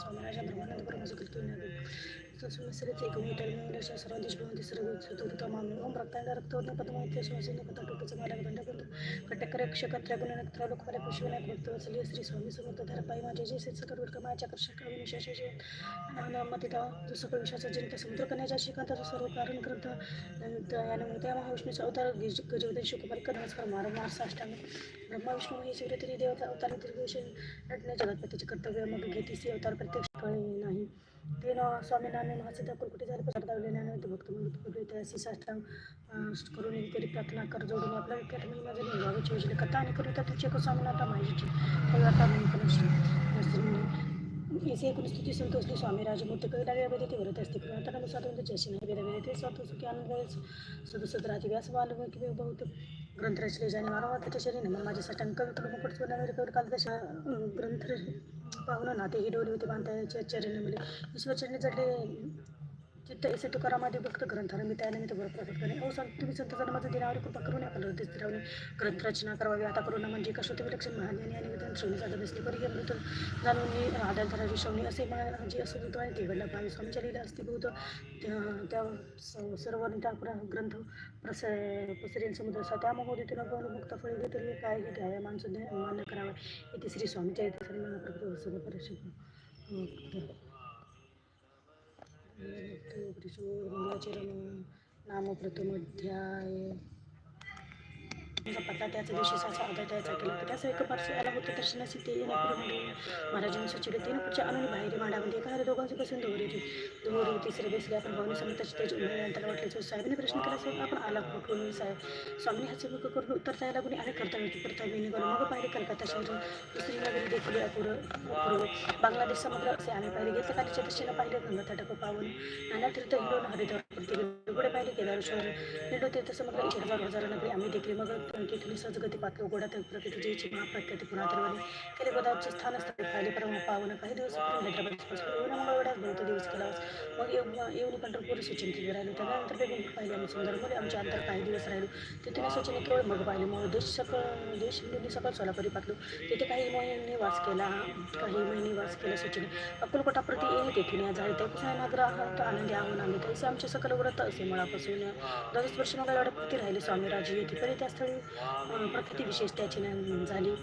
so me. कीर्तन तस्मैश्रीचे एकमेतर मंगलाच्या सर्व देशभवंती सर्व चतुर्थ मामी ओम रक्तांड रक्तोदन पद्मवत्य सुवासिनी कथा टोटचं मला दंडबंध कटकर क्षकत्र गुणनक्त्र लोकफल पुष्पनाथ भक्तवत्सल्य श्री स्वामी समर्थ धरपाई माझे जे से सकट वर्ग माझ्या कर्षक विशेषाचे मतिता जो सकळ विषयाचा जनित समुद्र कन्याच्या श्रीकांताचा सर्व कारण ग्रंथ यानंतर त्या महाविष्णूचा अवतार गजवदन शुकुमारी नमस्कार वारंवार साष्टांग ब्रह्मा विष्णू महेश तरी देवता अवतार दीर्घविष रटणे जगतपतीचे कर्तव्य मग घेतीसी अवतार प्रत्यक्ष कळे नाही ते न स्वामीनारायण महासिद्ध झाले पसार दावले ज्ञानवंत भक्त म्हणून त्यासी साष्टांग करून करी प्रार्थना कर जोडून आपल्या विख्यात महिमा जरी व्हावीची योजना कथा आणि करिता तुझे को स्वामीनाथा माहितीची पगारता म्हणून ऐसे एकूण स्थिती संतोषली स्वामी राजमूर्ती कविता लागल्या ते भरत असते किंवा त्यानुसार स्वातंत्र्य जशी नाही वेदा वेदा ते स्वतः सुखी आनंद सदस्य राहते व्यास बाल किंवा बहुत ग्रंथ रचले जाणे वारंवार त्याच्या शरीर म्हणून माझ्या सटांग कविता मुकुट स्वनावर काल तशा ग्रंथ पाहून नाते ही डोली होते बांधायचे चरण मिळे ईश्वर चरणी जडले चित्त ऐसे तुकारामध्ये भक्त ग्रंथाला मी त्यानिमित्त बरं प्रकट करणे ओ हो, संत तुम्ही संत जन्माचा दिनावर कृपा करून आपल्या हृदय स्थिरावणे ग्रंथ रचना करावी. आता करून म्हणजे कशोती विलक्षण महाज्ञानी आणि विधान श्रेणी साधत असते परी अमृत जाणून मी आढळता विषवणी असे म्हणजे असं होतो आणि केवळ भावी स्वामीच्या लिहिलं असते बहुत त्या- त्या स- सर्व त्या ग्रंथ प्रस पसरेल समुद्र असा त्या महोदितून मुक्त फळी घेतली. काय घेते? आहे माणसं मान्य करावं इथे श्री स्वामीच्या इथे सर्व प्रकृती सर्व परिषद मंगलाचरण नाम प्रथमोध्याय पत्ता त्याच दिवशी साचा आदर द्यायचा केला तर त्याचं एक पार्श्व आला होतं. दर्शनाची ते येण्यापूर्वी म्हणजे महाराजांनी सुचवले तीन पुढच्या आणून बाहेर मांडामध्ये एका दोघांची बसून दोहरी होती. दोहरी तिसरे बसले आपण भावने समोरची तेज उमेदवारांना वाटले जो साहेबांनी प्रश्न केला साहेब आपण आला कुठून साहेब स्वामीने हास्य मुख करून उत्तर द्यायला कोणी आले? कर्तव्य कर्तव्य निघालो मग पाहिले कलकत्ता शहर दुसरी नगरी देखील अपूर्व पूर्व बांगलादेश समुद्र असे आम्ही पाहिले. घेतलं कालीच्या दिशेला पाहिले गंगा तटक पावन नाना तीर्थ हिंडून हरिद्वार पाहिले केदार शहर हिंडू तीर्थ समुद्र हजार हजार नगरी आम्ही देखील मग तिथली सजगती पातलो गोडात प्रकृती जयची महाप्रख्याती पुन्हा तरवाने केले. गोदावरचे स्थान असतात पाहिले परम पावन काही दिवस पूर्वी हैदराबाद येऊन मंगळवाड्यात बहुत दिवस केला मग येऊन येऊन पंढरपूर सुचिंतित राहिलो त्यानंतर बेगून पाहिले आम्ही सुंदरमध्ये. आमच्या अंतर काही दिवस राहिलो. तिथे सुचिने केवळ मग पाहिले. मग देश सकळ देश हिंदूंनी सकळ सोलापुरी पातलो तिथे काही महिने वास केला. काही महिने वास केला सुचिने. अक्कलकोटा प्रति येणे तेथून या झाले. त्यापासून नागर आहात आनंदी आहोन आम्ही तसे आमचे सकल व्रत असे मुळापासून. दरच वर्ष मंगळवाड्यात प्रति राहिले. स्वामीराजी येथे पण त्या स्थळी प्रकृती विशेष त्याची नाही झाली.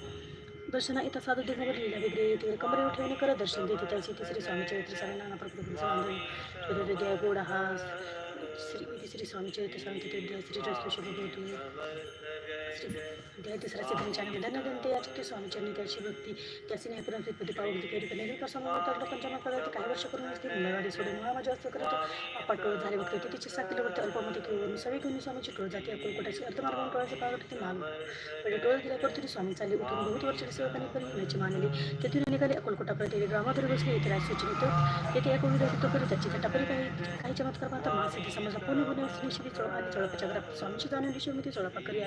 दर्शना इथं साधू दिनवर लिहिला वेगळे येते कमरे ठेवणे करत दर्शन देते त्याची. तिसरी स्वामी चरित्र सर्व नाना प्रकृती हृदय गोड हा श्री श्री स्वामी चरित्र सांगते तिथे श्री रस्तू शुभ भवतु श्री द्या तिसरा या चित्ते स्वामी चरणी त्याची भक्ती त्याची नाही. पुन्हा पदी पावली करी पण नेहमी काही वर्ष करून असते मंगळवारी सोडून मुळा असं करत आपण झाले बघते ते तिचे सात किलोवरती अल्पमती किंवा मी सगळे स्वामीची टोळ जाते. अक्कलकोटाची अर्थमार्गाने टोळाचे पावट ते माग. म्हणजे टोळ दिल्यावर तरी स्वामी चालले. उठून बहुत वर्षाची सेवकांनी करी याची मानली तेथून निघाले अक्कलकोटा प्रति ग्रामावर बसले. इथे राज सूचनेत येथे एक विविध तो करी त्याची घटापरी काही काही चमत्कार पाहता महासिद्धी समजा पुणे पुणे श्री चोळ आणि चोळपाच्या घरात स्वामीची जाणून दिशे चोळपा करी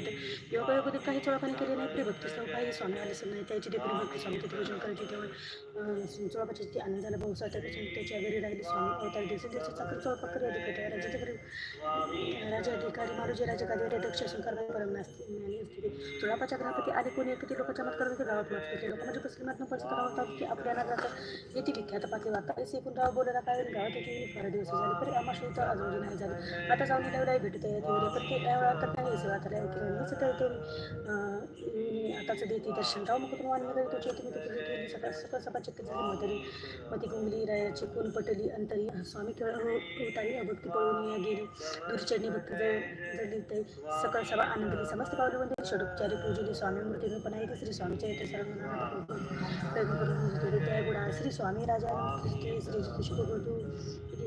आता योगायोगात काही चोळपाने केले नाही प्रिभक्ती काही स्वामी आले सर नाही त्याची देखील प्रिभक्ती स्वामी तिथे भोजन तेव्हा चोळापाची ती आनंद झाला भाऊ त्यापासून त्याच्या घरी राहिले स्वामी अवतार दिवशी दिवशी चाकर चोळपा करी अधिकारी राजाच्या राजा अधिकारी मारुजी राजा गादीवर दक्ष सुंकार परम असते चोळापाच्या ग्रहपती आले कोणी किती लोक चमत्कार होते गावात मात्र लोक म्हणजे मुस्लिमात परिस्थिती होतात की आपल्या नगरात की विख्यात पाठी वाटतात असे एकूण राव बोलायला काय गावात येते फार दिवस झाले तरी आम्हा शुद्ध अजून नाही झाले. आता जाऊन एवढा भेटत आहे तेवढे पण ते एवढा तर नाही? सेवा तर केलं तर ते देते दर्शन राव मग तुम्हाला निघाली तो चेती सकाळ सकाळ सकाळ चक्क झाली मधरी मती कुंगली रायाची कोण पटली अंतरी स्वामी केवळ उतारी अभक्ती पळून या गेली दुर्चरणी भक्ती जडली ते सकाळ सभा आनंदली समस्त पावले म्हणजे षडोपचारी पूजली स्वामी मूर्ती पण आहे श्री स्वामीच्या इथे सर्व त्या गुणा श्री स्वामी राजा श्री श्री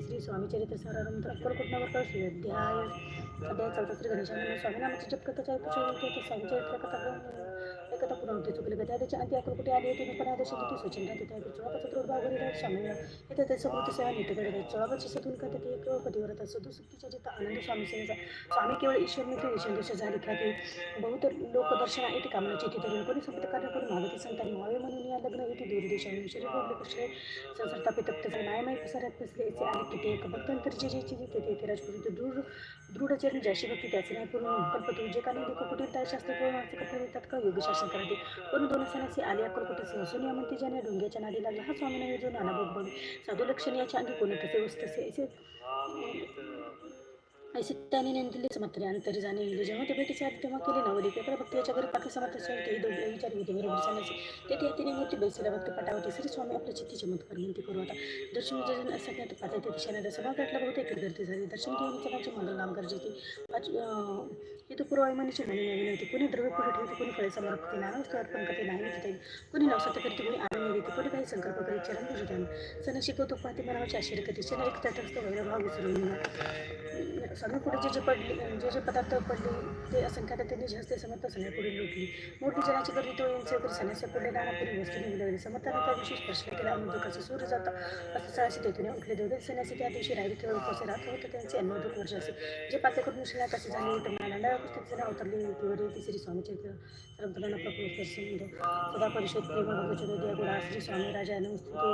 श्री स्वामी चरित्र सारानंतर अक्कलकोटनावर कळसू अध्याय अध्याय चौथा श्री गणेशानंद स्वामी नामाचे जप करता चारित्र ते स्वामी चरित्र कथा एकता पुन्हा होते चुकले गत्या त्याच्या अंती अक्कलकोटी आली होती पण आदेश किती सूचना राहते त्या चोळापाचा द्रोडभाव घरी राहत स्वामी येथे त्याचं कृती सेवा नीटकडे राहत चोळापाची सतून करतात एक पतीवर सदू सुखीच्या जिथं आनंद स्वामी सेवेचा स्वामी केवळ ईश्वर मित्र ईश्वर दिवशी झाली खाते बहुत लोक दर्शना येथे कामनाची तिथे धरून. कोणी संपत कार्य करून मागती संतांनी व्हावे म्हणून या लग्न येथे दूरदेशाने शरीर बोलले कसे संसार पितप्त तप्त झाले. नायमाई पसाऱ्यात बसले याचे आले किती एक भक्तांतर जे जे तिथे तेथे राजपुरी दृढ दृढचरण ज्याशी भक्ती त्याचे नाही पूर्ण कल्पतो जे काही देखो कुठे त्या शास्त्र पूर्ण कपडे तत्काळ योगशासन करायचे कोणी दोन सणाचे आले कुठे हसून या म्हणते ज्याने डोंग्याच्या नादी लागला हा स्वामी नव्हे जो नाना भोग बघ साधू लक्षण याच्या अंगी कोणी तसे उस तसे ऐसिताने ऐसे त्याने नेंदिले समर्थने अंतरी जाणे नेले जेव्हा ते भेटीचे आधी तेव्हा केले नवरी पेपर भक्त याच्या घरी पाठी समर्थ स्वयं तेही दोघे विचार होते. बरोबर सांगायचे. तेथे तिने मूर्ती बैसेला भक्त पटावते श्री स्वामी आपल्या चित्ती चमत्कार म्हणते करू दर्शन म्हणजे जजन सगळ्यात पाहता ते दिशेने सभा गाठला बहुतेक गर्दी झाली दर्शन घेऊन सभाचे मंडळ नाम गरजेचे पाच हे तो पूर्वायमानीची म्हणी नवीन होती कोणी द्रव्य पुढे ठेवते कोणी फळे समर्पते नाना अर्पण करते नाही तिथे कोणी नवसात करते कोणी आनंद देते कोणी काही संकल्प करीत चरण पूजते सण शिकवतो पाहते मनावरचे आश्चर्य करते. सण एक तटस्थ वैरभाव विसरून सगळे पुढे जे जे पडले जे जे पदार्थ पडले ते असंख्यात त्यांनी जे हस्ते समर्थ सगळ्या लोटली लुटली. मोठी जनाची गर्दी तो यांचे तर सणाच्या पुढे नानापुरी वस्तू निघाली समर्थाने त्या दिवशी स्पर्श केला आणि कसे सूर्य जाता. असं सणाशी तेथून उठले दोघे. सण्याचे त्या दिवशी राहिले केवळ उपसे राहत होतं त्यांचे अन्नोदक वर्ष असे. जे पाते करून शिला कसे झाले होते नव्या पुस्तक जरा उतरली. होती तिसरी स्वामीचे परंपरांना प्रकृत दर्शन सदा परिषद प्रेम भगवचन द्या गुणा श्री स्वामी राजा स्तुते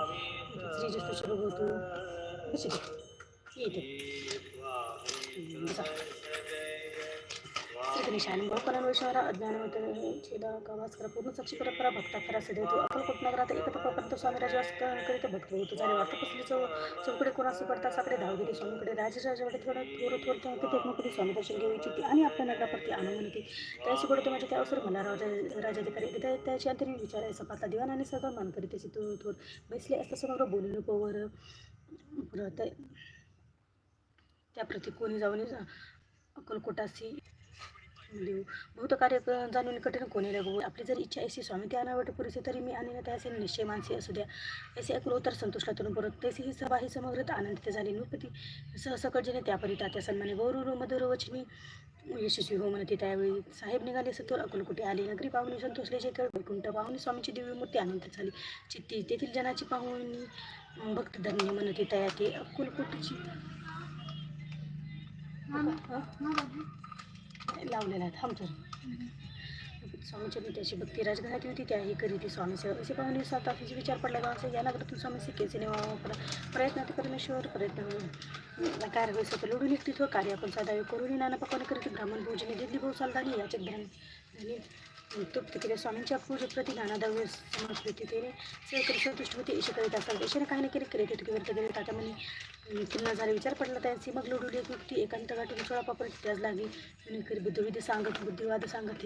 श्री जस्तू शिवभूतू. अशी येते बसा श्रीगणेशाने बहुकरण अज्ञानवत छेदा कावास्कर पूर्ण साक्षी परंपरा भक्ता खरा सदैव अक्कलकोट नगरात प्रपंत स्वामी राजवास करीत भक्त होतो झाले वाटत कसली चौ चौकडे कोणाशी पडता साकडे धाव गेली स्वामीकडे. राजराजाकडे थोडं थोर थोर त्या किती एकमेकडे स्वामी दर्शन घेऊ इच्छिते आणि आपल्या नगराप्रती आनंद होती त्याशी तो माझ्या त्या अवसर मला राजा राजाधिकारी एकदा त्याची अंतरी आहे. पाहता दिवाण आणि सगळं मान करीत त्याची तो थोर बसले असता समग्र बोलू नको वर. परत त्याप्रती कोणी जाऊन अक्कलकोटाशी देऊ बहुत कार्य जाणून कठीण कोणी लागू? आपली जर इच्छा अशी स्वामी त्या अनावट पुरेसे तरी मी आणि त्याचे निश्चय मानसी असू द्या. असे ऐकलो तर संतोषला तरुण परत तशी ही सभा ही समग्रत आनंदित झाली. नृपती सहसकळजेने त्यापरिता त्या सन्माने गौरव मधुर वचनी यशस्वी हो म्हणते त्यावेळी साहेब निघाले सतोर अकुलकुटे आले. नगरी पाहुणे संतोषले जे केळ वैकुंठ पाहुणे स्वामीची दिव्य मूर्ती आनंदित झाली. चित्ती तेथील जनाची पाहुणी भक्तधन्य म्हणते तया ते अकुलकुटीची लावलेला आहे थांबतो तर स्वामीच्या त्याची भक्ती राजघरात होती त्याही करीती स्वामी सेवा असे पाहून सात असे विचार पडला का? असं या नगरातून स्वामी शिकेचे प्रयत्न ते परमेश्वर प्रयत्न कार्य होईल सत लुडून एकटी कार्य आपण साधावे करून नाना पकवाने करीत ब्राह्मण भोजने दिली भाऊ सालदानी याचे धन तृप्त केले. स्वामींच्या पूजेप्रती नाना दव्य समर्पित तेने सेवकरी संतुष्ट होते ईश करीत असतात. देशाने काही नाही केले केले ते व्यर्थ केले तात्या म्हणे पुन्हा झाले विचार पडला त्यांची मग लुडुली एक व्यक्ती एकांत गाठून सोळा पापर त्याच लागली आणि बुद्धविधी सांगत बुद्धिवाद सांगत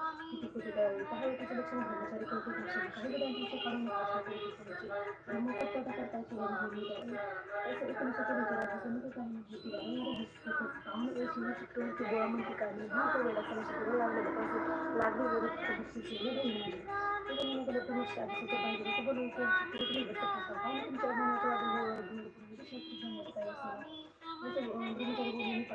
প্রতিদায় তাহার উপলক্ষণ ব্রহ্মচারী কল্পে ভাষণ কাহিদায় ভাষা কারণ ভাষা করিতে শুনেছি ব্রহ্মকর্তাটা তার চরণ ভূমি ऐसे एकदम से चले जाना जिसमें तो काम होती है हमारे हिस्से को हम ये सुनिश्चित करें कि गवर्नमेंट की कार्य यहाँ पर बड़ा समस्या बड़ा लाभ लेने का लागू हो रही है किसी से नहीं होंगे तो तो मैंने गलत नहीं शायद से तो बाइक लेकर बोलूँ तो कितने भी बच्चे फंसा हम इन चरणों में तो आगे हो रहे हैं तो शायद कुछ नहीं होता है ऐसा वैसे ब्रह्मचारी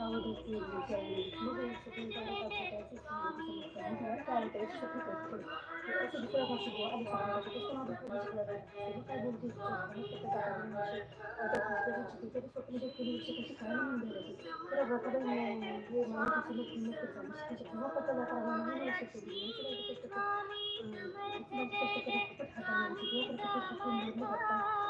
সহদেশী বিভিন্ন সুপ্রিমকোর্টের কাছে গেছে তারপরে সুপ্রিম কোর্ট এসে বিষয় ভাষা দিয়ে আমি সমাজে কিছু না বলতে কিছু লাগে সেটা বলতে কিছু আমি করতে পারি না ওটা বুঝতে পারছি যে সেটা সুপ্রিম কোর্ট পুরো কিছু কিছু কারণ নিয়ে ধরেছে পুরো ব্যাপারে মানে যে মানে কিছু লোক মুক্ত করছে কিছু কোনো কথা না করা মানে না সেটা দিয়ে সেটা কিছু একটা কিছু কিছু করতে থাকা মানে সেটা করতে খুব সুন্দর করতে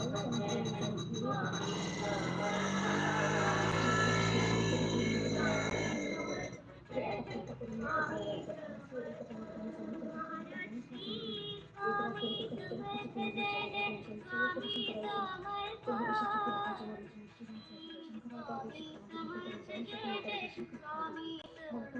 मग तू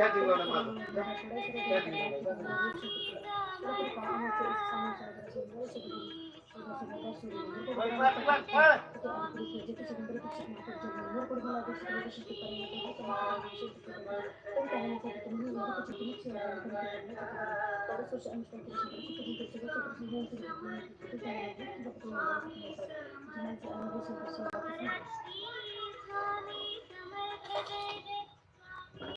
Jadi, सांगत होती